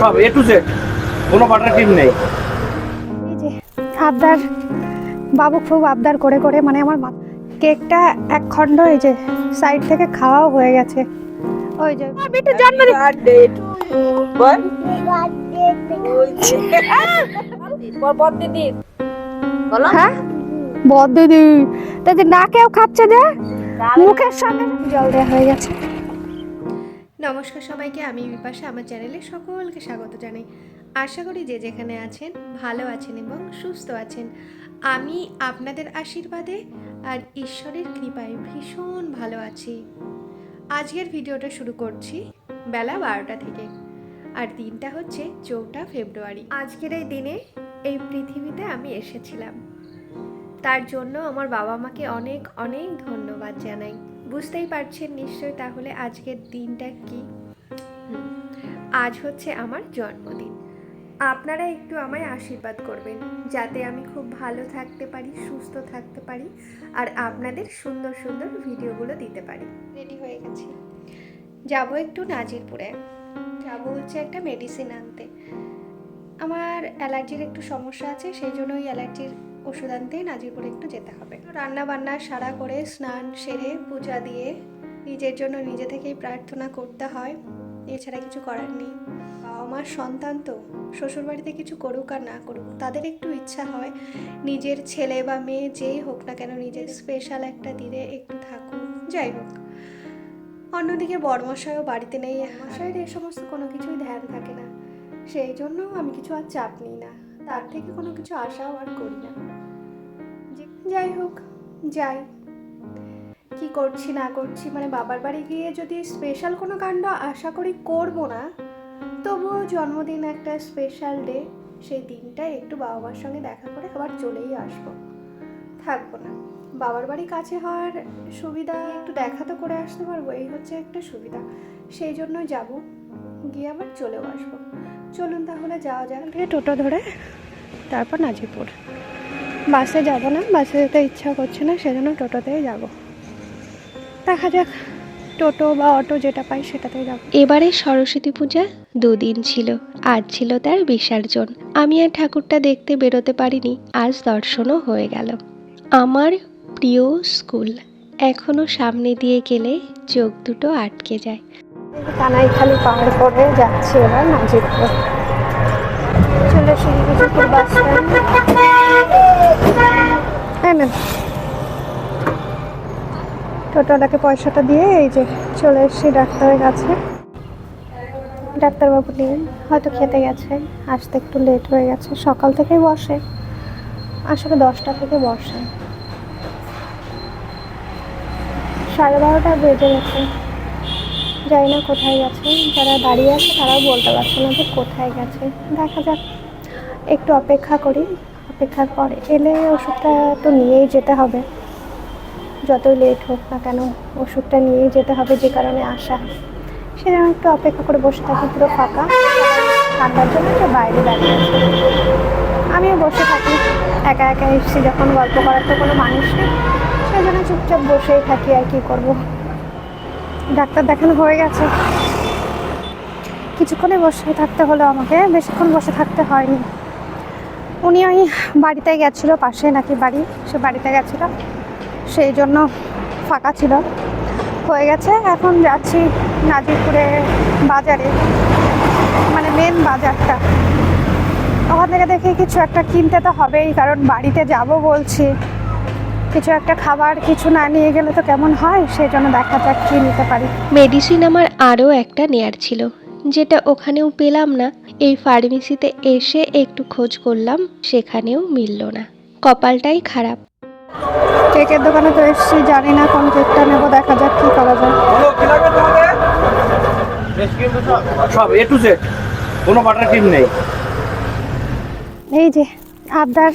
সব A to Z কোনো butter cream নেই। আবদার বাবু খুব আবদার করে করে মানে আমার মা কেকটা এক খণ্ড এই যে সাইড থেকে খাওয়াও হয়ে গেছে। ওই যে বেটা জন্মদিন হ্যাঁ? বদ দিদি না কেউ খাচ্ছে যে? মুখের সামনে জল দেওয়া হয়ে গেছে। নমস্কার সবাইকে, আমি বিপাশা, আমার চ্যানেলে সকলকে স্বাগত জানাই। আশা করি যে যেখানে আছেন ভালো আছেন এবং সুস্থ আছেন। আমি আপনাদের আশীর্বাদে আর ঈশ্বরের কৃপায় ভীষণ ভালো আছি। আজকের ভিডিওটা শুরু করছি বেলা বারোটা থেকে। আর দিনটা হচ্ছে চৌঠা ফেব্রুয়ারি। আজকের এই দিনে এই পৃথিবীতে আমি এসেছিলাম। তার জন্য আমার বাবা মাকে অনেক অনেক ধন্যবাদ জানাই। বুঝতেই পারছেন নিশ্চয়ই তাহলে আজকের দিনটা কি? আজ হচ্ছে আমার জন্মদিন। আপনারা একটু আমায় আশীর্বাদ করবেন, যাতে আমি খুব ভালো থাকতে পারি, সুস্থ থাকতে পারি, আর আপনাদের সুন্দর সুন্দর ভিডিওগুলো দিতে পারি। রেডি হয়ে গেছি। যাব একটু নাজিরপুরে। যাব হচ্ছে একটা মেডিসিন আনতে। আমার অ্যালার্জির একটু সমস্যা আছে, সেই জন্য ওই অ্যালার্জির ওষুধ আনতে নাজিরপুরে একটু যেতে হবে। রান্না বান্না সারা করে স্নান, সেরে, পূজা দিয়ে নিজের জন্য নিজে থেকেই প্রার্থনা করতে হয়। এছাড়া কিছু করার নেই। বাবা মার সন্তান তো, শ্বশুরবাড়িতে কিছু করুক আর না করুক, তাদের একটু ইচ্ছা হয় নিজের ছেলে বা মেয়ে যেই হোক না কেন নিজের স্পেশাল একটা দিনে একটু থাকুক, যাই হোক। অন্যদিকে বড়মশাইও বাড়িতে নেই, মশাইয়ের এই সমস্ত কোনো কিছুই ধ্যান থাকে না। সেই জন্য আমি কিছু আর চাপ নিই না। তার থেকে কোনো কিছু আশাও আর করি না। যাই হোক, যাই। কি করছি না করছি মানে বাবার বাড়ি গিয়ে যদি স্পেশাল কোনো কাণ্ড আশা করি করব না, তবুও জন্মদিন একটা স্পেশাল ডে সেই দিনটাই একটু বাবা মার সঙ্গে দেখা করে আবার চলেই আসব। থাকব না। বাবার বাড়ি কাছে হওয়ার সুবিধা একটু দেখা তো করে আসতে পারব, এই হচ্ছে একটা সুবিধা। সেই জন্য যাব, গিয়ে আবার চলেও আসব। চলুন তাহলে যাওয়া যাক। টোটো ধরে, তারপর নাজিরপুর। বাসে যাব না বাসে যেতে ইচ্ছা করছে না সেজন্য টোটোতেই যাব। দেখা যাক টোটো বা অটো যেটা পাই সেটাতেই যাব। এবারে সরস্বতী পূজা দুদিন ছিল আজ ছিল তার বিসর্জন। আমি আর ঠাকুরটা দেখতে বেরোতে পারিনি আজ দর্শনও হয়ে গেল। আমার প্রিয় স্কুল এখনও সামনে দিয়ে গেলে চোখ দুটো আটকে যায়। কানাইখালি পাহাড় করে যাচ্ছি এবার নাজিরপুর চলে এসে বাস ম্যাম টোটোটাকে পয়সাটা দিয়ে এই যে চলে এসেছি ডাক্তারের কাছে। ডাক্তারবাবু নেই, হয়তো খেতে গেছে, আসতে একটু লেট হয়ে গেছে, সকাল থেকেই বসে। আসলে দশটা থেকে বসে। সাড়ে বারোটা বেজে গেছে। জানি না কোথায় গেছে, যারা দাঁড়িয়ে আছে তারাও বলতে পারছে না যে কোথায় গেছে। দেখা যাক, একটু অপেক্ষা করি। অপেক্ষার পরে এলে ওষুধটা তো নিয়েই যেতে হবে। যতই লেট হোক না কেন, ওষুধটা নিয়েই যেতে হবে যে কারণে আসা। সেজন্য একটু অপেক্ষা করে বসে থাকি, পুরো ফাঁকা। ঠান্ডার জন্য একটু বাইরে দাঁড়িয়ে আমিও বসে থাকি। একা একা এসেছি যখন, গল্প করার তো কোনো মানুষ নেই। সেই জন্য চুপচাপ বসেই থাকি আর কি করব। ডাক্তার দেখানো হয়ে গেছে। কিছুক্ষণে বসে থাকতে হলো আমাকে বেশিক্ষণ বসে থাকতে হয়নি। উনি ওই বাড়িতে গেছিল পাশে নাকি বাড়ি, সে বাড়িতে গেছিল। সেই জন্য ফাঁকা ছিল। হয়ে গেছে, এখন যাচ্ছি নাজিরপুরে বাজারে। মানে মেন বাজারটা। ওখান থেকে দেখে কিছু একটা কিনতে তো হবেই, কারণ বাড়িতে যাব বলছি। কিছু একটা খাবার, কিছু না নিয়ে গেলে তো কেমন হয়? সেই জন্য দেখা যাক কি নিতে পারি। মেডিসিন আমার আরও একটা নেয়ার ছিল, যেটা ওখানেও পেলাম না। এই ফার্মেসিতে এসে একটু খোঁজ করলাম সেখানেও মিলল না। কপালটাই খারাপ। কেকের দোকানে তো এসেছি জানি না কোন কেকটা নেব দেখা যাক কি করা যায়। বলো কি লাগবে তোমাদের সব এ টু জেড কোনো বাটার ক্রিম নেই। এই যে আবদার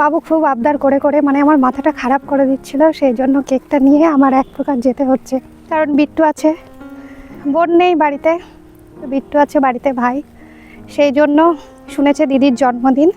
বাবু খুব আবদার করে করে মানে আমার মাথাটা খারাপ করে দিচ্ছিল সেই জন্য কেকটা নিয়ে আমার এক প্রকার যেতে হচ্ছে। কারণ বিট্টু আছে বোন নেই বাড়িতে। বিট্টু আছে বাড়িতে ভাই। সেই জন্য শুনেছে দিদির জন্মদিন।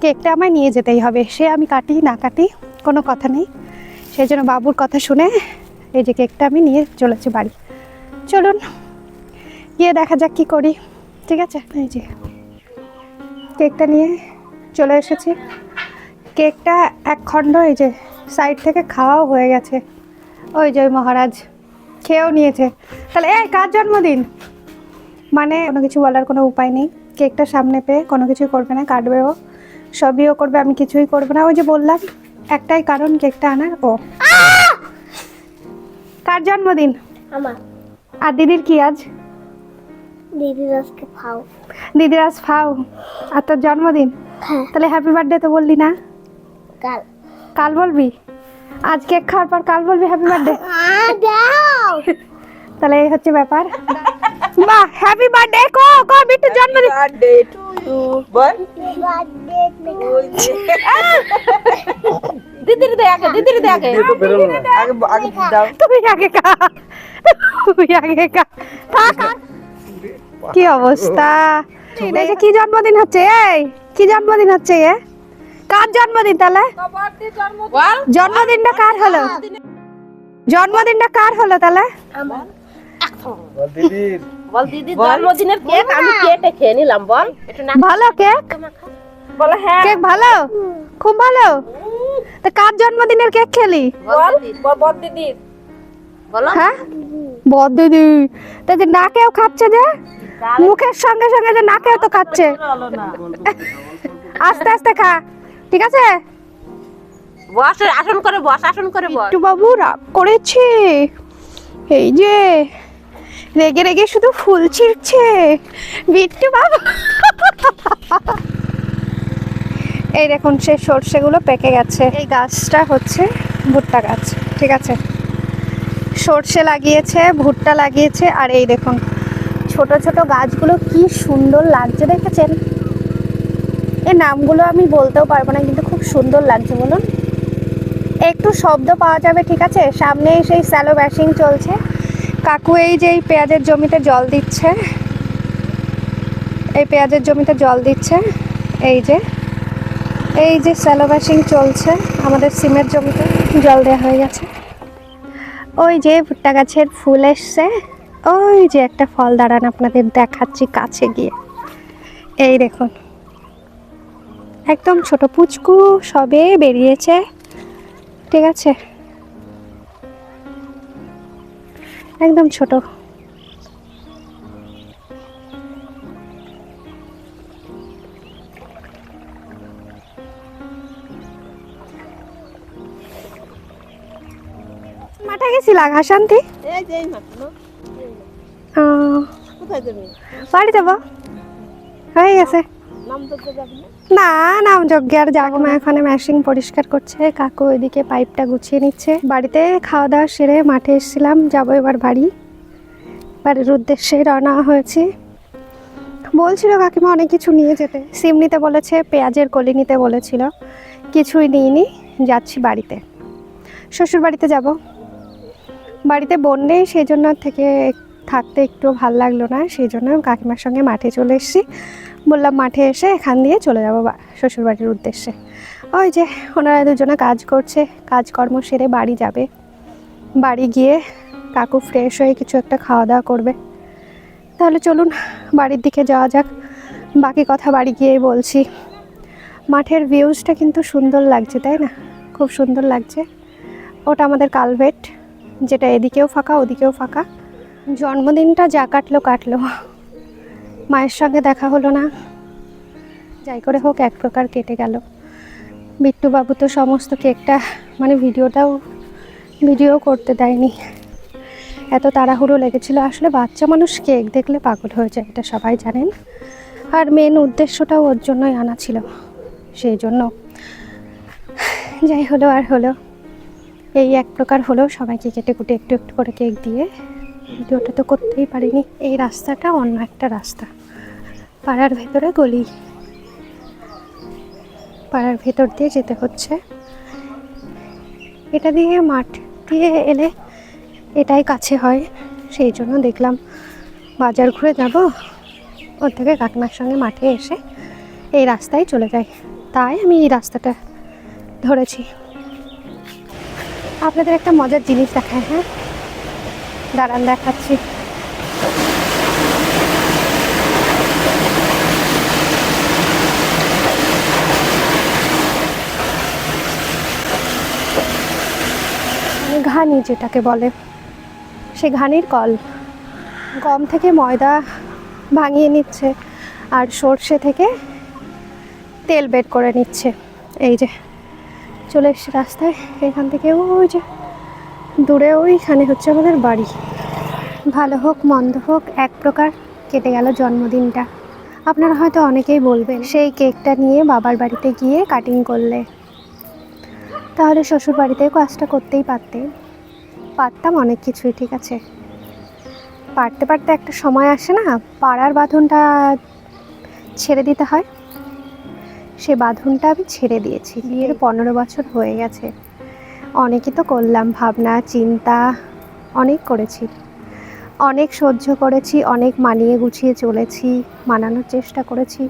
কেকটা আমায় নিয়ে যেতেই হবে। সে আমি কাটি, না কাটি, কোনো কথা নেই। সেই জন্য বাবুর কথা শুনে এই যে কেকটা আমি নিয়ে চলেছি বাড়ি। চলুন, গিয়ে দেখা যাক কি করি। ঠিক আছে? এই যে কেকটা নিয়ে চলে এসেছি। কেকটা এক খণ্ড এই যে সাইড থেকে খাওয়াও হয়ে গেছে। ওই যে মহারাজ, খেয়েও নিয়েছে। তাহলে এই কার জন্মদিন? মানে কোনো কিছু বলার কোনো উপায় নেই। কেকটা সামনে পেয়ে কোনো কিছুই করবে না কাটবেও সবই ও করবে আমি কিছুই করব না। ওই যে বললাম একটাই কারণ কেকটা আনার ও। কার জন্মদিন? আমার। আর দিদির কি আজ? দিদির আজকে খাও দিদির আজ ফাও আর তোর জন্মদিন? হ্যাঁ। তাহলে হ্যাপি বার্থডে তো বললি না? কাল। কাল বলবি? আজ কেক খাওয়ার পর কাল বলবি হ্যাপি বার্থডে তাহলে এই হচ্ছে ব্যাপার। বাহ হ্যাপি বার্থডে কো কো বিট্টু জন্মদিন বার্থডে টু ইউ বল। দিদির দে আগে দিদির দে আগে। আগে আগে দাও। তুমি আগে খা তুমি আগে খা থাক কি অবস্থা? এই যে কি জন্মদিন হচ্ছে এই কি জন্মদিন হচ্ছে এ? কার জন্মদিন তাহলে? জন্মদিনটা কার হলো? জন্মদিনটা কার হলো তাহলে? আমার। দিদির। বল দিদি জন্মদিনের কেক আমি কেটে খেয়ে নিলাম বল। ভালো কেক? বলো হ্যাঁ। কেক ভালো? খুব ভালো? তা কার জন্মদিনের কেক খেলি? বল বল বল হ্যাঁ? বদ দিদি। তা যে নাকেও খাচ্ছে যে? মুখের সঙ্গে সঙ্গে যে নাকেও তো খাচ্ছে আস্তে আস্তে খা। ঠিক আছে? বস আসন করে বস আসন করে বস। বাবু রাগ করেছে। এই যে। রেগে রেগে শুধু ফুল ছিঁড়ছে। বিট্টু বাবু। এই দেখুন, সেই সর্ষেগুলো পেকে গেছে। এই গাছটা হচ্ছে ভুট্টা গাছ, ঠিক আছে? সর্ষে লাগিয়েছে, ভুট্টা লাগিয়েছে, আর এই দেখুন, ছোট ছোট গাছগুলো কি সুন্দর লাগছে, দেখেছেন? এই নামগুলো আমি বলতেও পারব না, কিন্তু খুব সুন্দর লাগছে, বলুন। একটু শব্দ পাওয়া যাবে, ঠিক আছে? সামনে সেই স্যালো ব্যাশিং চলছে। কাকু এই যে এই পেঁয়াজের জমিতে জল দিচ্ছে। এই পেঁয়াজের জমিতে জল দিচ্ছে। এই যে এই যে স্যালো ব্যাশিং চলছে আমাদের সিমের জমিতে, জল দেওয়া হয়ে গেছে। ওই যে ভুট্টা গাছের ফুল এসছে। ওই যে একটা ফল দাঁড়ান আপনাদের দেখাচ্ছি কাছে গিয়ে। এই দেখুন, একদম ছোট পুচকু সবে বেরিয়েছে। ঠিক আছে? একদম ছোট। মাঠে গেছিলা কোথায় যাবি? বাড়ি যাব। হয়ে গেছে। না? নাম যজ্ঞে আর যাব না। এখানে ম্যাশিং পরিষ্কার করছে। কাকু ওইদিকে পাইপটা গুছিয়ে নিচ্ছে। বাড়িতে খাওয়া দাওয়া সেরে মাঠে এসেছিলাম। যাব এবার বাড়ি। বাড়ির উদ্দেশ্যে রওনা হয়েছি। বলছিল কাকিমা অনেক কিছু নিয়ে যেতে। সিম নিতে বলেছে, পেঁয়াজের কলি নিতে বলেছিল। কিছুই নিইনি। যাচ্ছি বাড়িতে। শ্বশুর বাড়িতে যাব। বাড়িতে বোন নেই, সেই জন্য থেকে থাকতে একটু ভালো লাগল না। সেই জন্য কাকিমার সঙ্গে মাঠে চলে এসেছি। বললাম মাঠে এসে এখান দিয়ে চলে যাব বা- শ্বশুরবাড়ির উদ্দেশ্যে। ওই যে ওনারা দুজনে কাজ করছে, কাজকর্ম সেরে বাড়ি যাবে। বাড়ি গিয়ে কাকু ফ্রেশ হয়ে কিছু একটা খাওয়া দাওয়া করবে। তাহলে চলুন বাড়ির দিকে যাওয়া যাক। বাকি কথা বাড়ি গিয়েই বলছি। মাঠের ভিউজটা কিন্তু সুন্দর লাগছে, তাই না? খুব সুন্দর লাগছে। ওটা আমাদের কালভেট, যেটা এদিকেও ফাঁকা, ওদিকেও ফাঁকা। জন্মদিনটা যা কাটলো কাটলো। মায়ের সঙ্গে দেখা হলো না। যাই করে হোক, এক প্রকার কেটে গেল। বিট্টুবাবু তো সমস্ত কেকটা মানে ভিডিওটাও, ভিডিও করতে দেয়নি। এত তাড়াহুড়ো লেগেছিল, আসলে বাচ্চা মানুষ কেক দেখলে পাগল হয়ে যায়, এটা সবাই জানেন। আর মেন উদ্দেশ্যটাও ওর জন্যই আনা ছিল। সেই জন্য। যাই হলো আর হলো। এই এক প্রকার হলো সবাইকে কেটে কুটে একটু একটু করে কেক দিয়ে। ভিডিওটা তো করতেই পারিনি। এই রাস্তাটা অন্য একটা রাস্তা। পাড়ার ভেতরে গলি। পাড়ার ভেতর দিয়ে যেতে হচ্ছে। এটা দিয়ে মাঠ দিয়ে এলে এটাই কাছে হয়, সেই জন্য দেখলাম বাজার ঘুরে যাব। ওর থেকে কাকিমার সঙ্গে মাঠে এসে এই রাস্তায় চলে যাই। তাই আমি এই রাস্তাটা ধরেছি। আপনাদের একটা মজার জিনিস দেখায় হ্যাঁ? দাঁড়ান দেখাচ্ছি। ঘানি যেটাকে বলে। সে ঘানির কল। গম থেকে ময়দা ভাঙিয়ে নিচ্ছে আর সর্ষে থেকে তেল বের করে নিচ্ছে। এই যে, চলে এসছে রাস্তায়। এখান থেকে ওই যে, দূরে ওইখানে হচ্ছে আমাদের বাড়ি। ভালো হোক, মন্দ হোক, এক প্রকার কেটে গেল জন্মদিনটা। আপনারা হয়তো অনেকেই বলবেন, সেই কেকটা নিয়ে বাবার বাড়িতে গিয়ে কাটিং করলে। তাহলে শ্বশুর বাড়িতে কাজটা করতেই পারতে পারতাম অনেক কিছুই, ঠিক আছে? পারতে পারতে একটা সময় আসে না, পাড়ার বাঁধনটা ছেড়ে দিতে হয়। সে বাঁধনটা আমি ছেড়ে দিয়েছি। বিয়ের পনেরো বছর হয়ে গেছে। অনেকই তো করলাম, ভাবনা, চিন্তা অনেক করেছি। অনেক সহ্য করেছি, অনেক মানিয়ে গুছিয়ে চলেছি, মানানোর চেষ্টা করেছি।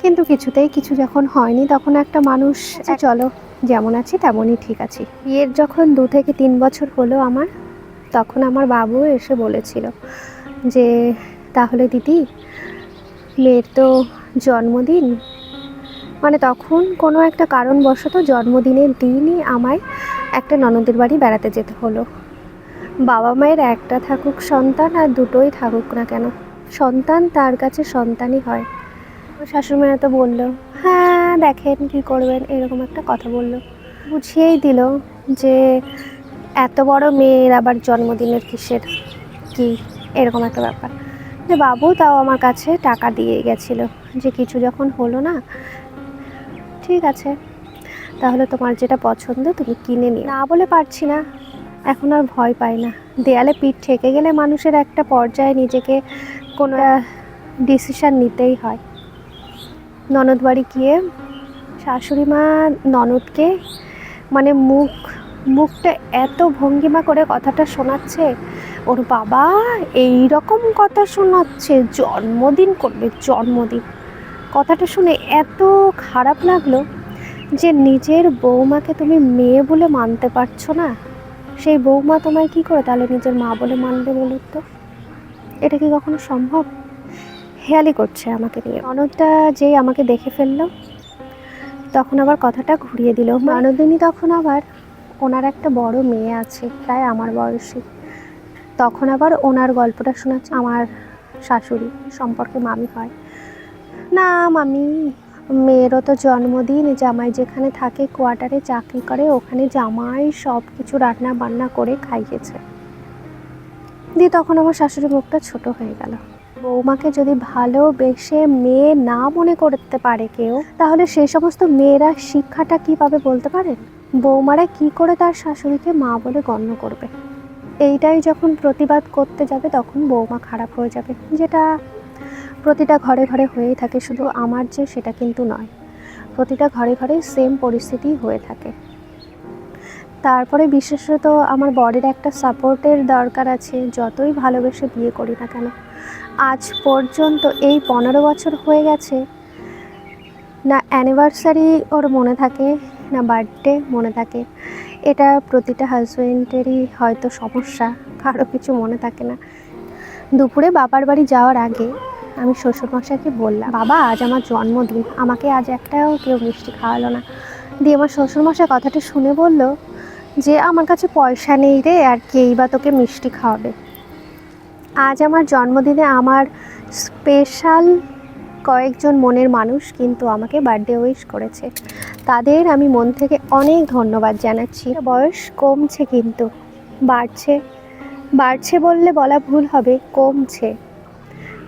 কিন্তু কিছুতেই কিছু যখন হয়নি, তখন একটা মানুষ চলো। যেমন আছি তেমনই ঠিক আছি। বিয়ের যখন দু থেকে তিন বছর হলো আমার, তখন আমার বাবু এসে বলেছিল যে, তাহলে দিদি, মেয়ের তো জন্মদিন। মানে তখন কোনো একটা কারণবশত জন্মদিনের দিনই আমায় একটা ননদের বাড়ি বেড়াতে যেতে হলো। বাবা মায়ের একটা থাকুক সন্তান আর দুটোই থাকুক না কেন, সন্তান তার কাছে সন্তানই হয়। শাশুড়িমারা তো বলল হ্যাঁ দেখেন কী করবেন, এরকম একটা কথা বলল। বুঝিয়েই দিল যে এত বড় মেয়ের আবার জন্মদিনের কিসের কি? এরকম একটা ব্যাপার। যে বাবু তাও আমার কাছে টাকা দিয়ে গেছিল। যে কিছু যখন হলো না, ঠিক আছে, তাহলে তোমার যেটা পছন্দ তুমি কিনে নিও। না বলে পারছি না, এখন আর ভয় পাই না। দেয়ালে পিঠ ঠেকে গেলে মানুষের একটা পর্যায়ে নিজেকে কোনো ডিসিশান নিতেই হয়। ননদ বাড়ি গিয়ে শাশুড়ি মা ননদকে মানে মুখ, মুখটা এত ভঙ্গিমা করে কথাটা শোনাচ্ছে, ওর বাবা এই রকম কথা শোনাচ্ছে, জন্মদিন করবে, জন্মদিন। কথাটা শুনে এত খারাপ লাগল যে নিজের বৌমাকে তুমি মেয়ে বলে মানতে পারছ না? সেই বৌমা তোমায় কি করে তাহলে নিজের মা বলে মানবে বলুন তো? এটা কি কখনো সম্ভব? হেয়ালি করছে আমাকে নিয়ে। অনদটা যেই আমাকে দেখে ফেলল, তখন আবার কথাটা ঘুরিয়ে দিল। মানদিনী তখন আবার ওনার একটা বড় মেয়ে আছে, প্রায় আমার বয়সী। তখন আবার ওনার গল্পটা শোনাচ্ছে আমার শাশুড়ি সম্পর্কে মামি হয়। না, মামি, মেয়েরও তো জন্মদিন, জামাই যেখানে থাকে কোয়ার্টারে চাকরি করে, ওখানে জামাই সব কিছু রান্না বান্না করে খাইয়েছে। দিয়ে তখন আমার শাশুড়ি মুখটা ছোট হয়ে গেল। বৌমাকে যদি ভালোবেসে মেয়ে না মনে করতে পারে কেউ, তাহলে সেই সমস্ত মেয়েরা শিক্ষাটা কী পাবে বলতে পারেন বৌমারা কি করে তার শাশুড়িকে মা বলে গণ্য করবে? এইটাই যখন প্রতিবাদ করতে যাবে, তখন বৌমা খারাপ হয়ে যাবে। যেটা প্রতিটা ঘরে ঘরে হয়েই থাকে, শুধু আমার যে সেটা কিন্তু নয়। প্রতিটা ঘরে ঘরে সেম পরিস্থিতি হয়ে থাকে। তারপরে বিশেষত আমার বডির একটা সাপোর্টের দরকার আছে, যতই ভালোবেসে বিয়ে করি না কেন। আজ পর্যন্ত এই পনেরো বছর হয়ে গেছে, না অ্যানিভার্সারি ওর মনে থাকে, না বার্থডে মনে থাকে। এটা প্রতিটা হাজব্যান্ডেরই হয়তো সমস্যা, কারও কিছু মনে থাকে না। দুপুরে বাবার বাড়ি যাওয়ার আগে আমি শ্বশুরমশাইকে বললাম, বাবা, আজ আমার জন্মদিন, আমাকে আজ একটাও কেউ মিষ্টি খাওয়ালো না। দিয়ে আমার শ্বশুরমশাই কথাটা শুনে বলল যে আমার কাছে পয়সা নেই রে, আর কেই বা তোকে মিষ্টি খাওয়াবে। আজ আমার জন্মদিনে আমার স্পেশাল কয়েকজন মনের মানুষ কিন্তু আমাকে বার্থডে উইশ করেছে। তাদের আমি মন থেকে অনেক ধন্যবাদ জানাচ্ছি। বয়স কমছে কিন্তু, বাড়ছে। বাড়ছে বললে বলা ভুল হবে, কমছে।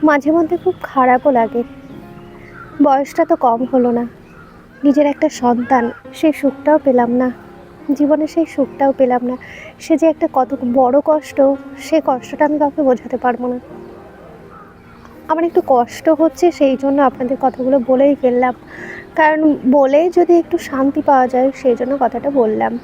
মাঝে মধ্যে খুব খারাপও লাগে। বয়সটা তো কম হলো না। নিজের একটা সন্তান সেই সুখটাও পেলাম না। জীবনে সেই সুখটাও পেলাম না। সে যে একটা কত বড় কষ্ট, সে কষ্টটা আমি কাউকে বোঝাতে পারব না। আমার একটু কষ্ট হচ্ছে সেই জন্য আপনাদের কথাগুলো বলেই ফেললাম। কারণ বলে যদি একটু শান্তি পাওয়া যায়, সেই জন্য কথাটা বললাম।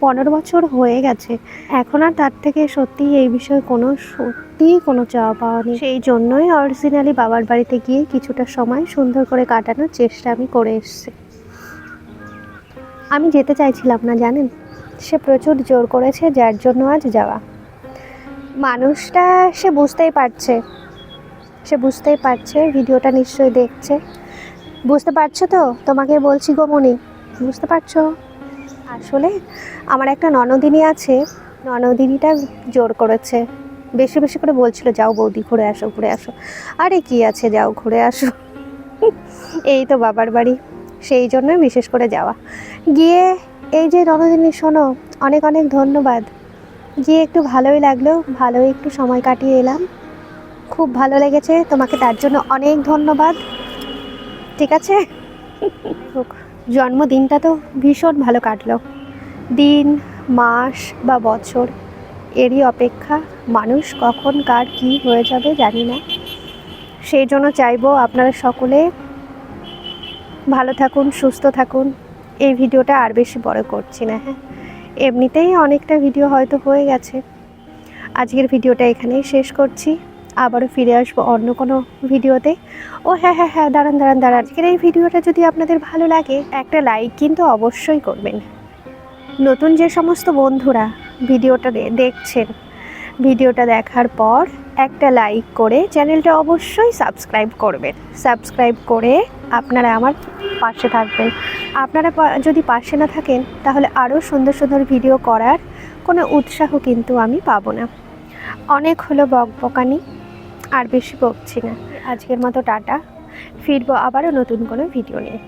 পনেরো বছর হয়ে গেছে। এখন আর তার থেকে সত্যি এই বিষয়ে কোনো, সত্যিই কোনো চাওয়া পাওয়া নেই। সেই জন্যই অরিজিনালি বাবার বাড়িতে গিয়ে কিছুটা সময় সুন্দর করে কাটানোর চেষ্টা আমি করে এসেছি। আমি যেতে চাইছিলাম না, জানেন? সে প্রচুর জোর করেছে, যার জন্য আজ যাওয়া। মানুষটা সে বুঝতেই পারছে। সে বুঝতেই পারছে, ভিডিওটা নিশ্চয়ই দেখছে। বুঝতে পারছ তো? তোমাকে বলছি গোমনি বুঝতে পারছ? আসলে আমার একটা ননদিনী আছে, ননদিনীটা জোর করেছে। বেশি বেশি করে বলছিল, যাও বৌদি, ঘুরে আসো ঘুরে আসো। আরে কি আছে, যাও, ঘুরে আসো। এই তো বাবার বাড়ি। সেই জন্য বিশেষ করে যাওয়া। গিয়ে এই যে ননদিনী শোনো, অনেক অনেক ধন্যবাদ। গিয়ে একটু ভালোই লাগল, ভালোই একটু সময় কাটিয়ে এলাম। খুব ভালো লেগেছে, তোমাকে তার জন্য অনেক ধন্যবাদ। ঠিক আছে? জন্মদিনটা তো ভীষণ ভালো কাটলো। দিন, মাস বা বছর, এরই অপেক্ষা, মানুষ কখন কার কী হয়ে যাবে জানি না। সেই জন্য চাইব আপনারা সকলে ভালো থাকুন, সুস্থ থাকুন। এই ভিডিওটা আর বেশি বড় করছি না হ্যাঁ? এমনিতেই অনেকটা ভিডিও হয়তো হয়ে গেছে। আজকের ভিডিওটা এখানেই শেষ করছি। আবারও ফিরে আসব অন্য কোনো ভিডিওতে। ও হ্যাঁ হ্যাঁ হ্যাঁ দাঁড়ান দাঁড়ান দাঁড়ান। আজকের এই ভিডিওটা যদি আপনাদের ভালো লাগে, একটা লাইক কিন্তু অবশ্যই করবেন। নতুন যে সমস্ত বন্ধুরা ভিডিওটা দেখছেন, ভিডিওটা দেখার পর একটা লাইক করে চ্যানেলটা অবশ্যই সাবস্ক্রাইব করবেন। সাবস্ক্রাইব করে আপনারা আমার পাশে থাকবেন। আপনারা যদি পাশে না থাকেন, তাহলে আরও সুন্দর সুন্দর ভিডিও করার কোনো উৎসাহ কিন্তু আমি পাবো না। অনেক হলো বক বকানি, আর বেশি বকছি না। আজকের মতো টাটা। ফিরবো আবারও নতুন কোনো ভিডিও নিয়ে।